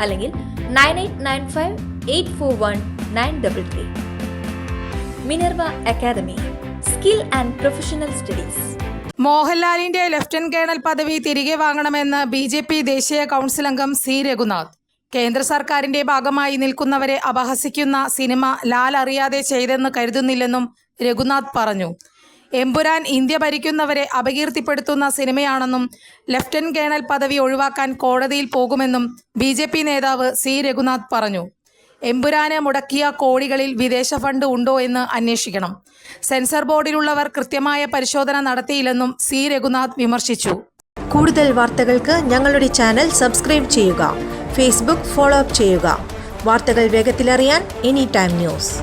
അല്ലെങ്കിൽ nine eight nine five eight four one nine double three. Minerva academy skill and professional studies. മോഹൻലാലിന്റെ lieutenant colonel പദവി തിരികെ വാങ്ങണമെന്ന് B J P ദേശീയ council അംഗം C Raghunath. കേന്ദ്ര സർക്കാരിന്റെ ഭാഗമായി നിൽക്കുന്നവരെ അപഹസിക്കുന്ന സിനിമ ലാൽ അറിയാതെ ചെയ്തെന്ന് കരുതുന്നില്ലെന്നും രഘുനാഥ് പറഞ്ഞു. എമ്പുരാൻ ഇന്ത്യ ഭരിക്കുന്നവരെ അപകീർത്തിപ്പെടുത്തുന്ന സിനിമയാണെന്നും ലഫ്റ്റനന്റ് കേണൽ പദവി ഒഴിവാക്കാൻ കോടതിയിൽ പോകുമെന്നും ബി നേതാവ് സി രഘുനാഥ് പറഞ്ഞു. എമ്പുരാന് മുടക്കിയ കോടികളിൽ വിദേശ ഫണ്ട് ഉണ്ടോ എന്ന് അന്വേഷിക്കണം. സെൻസർ ബോർഡിലുള്ളവർ കൃത്യമായ പരിശോധന നടത്തിയില്ലെന്നും സി രഘുനാഥ് വിമർശിച്ചു. കൂടുതൽ വാർത്തകൾക്ക് ഞങ്ങളുടെ ചാനൽ സബ്സ്ക്രൈബ് ചെയ്യുക. ഫേസ്ബുക്ക് ഫോളോ അപ്പ് ചെയ്യുക. വാർത്തകൾ വേഗത്തിലറിയാൻ എനി ടൈം ന്യൂസ്.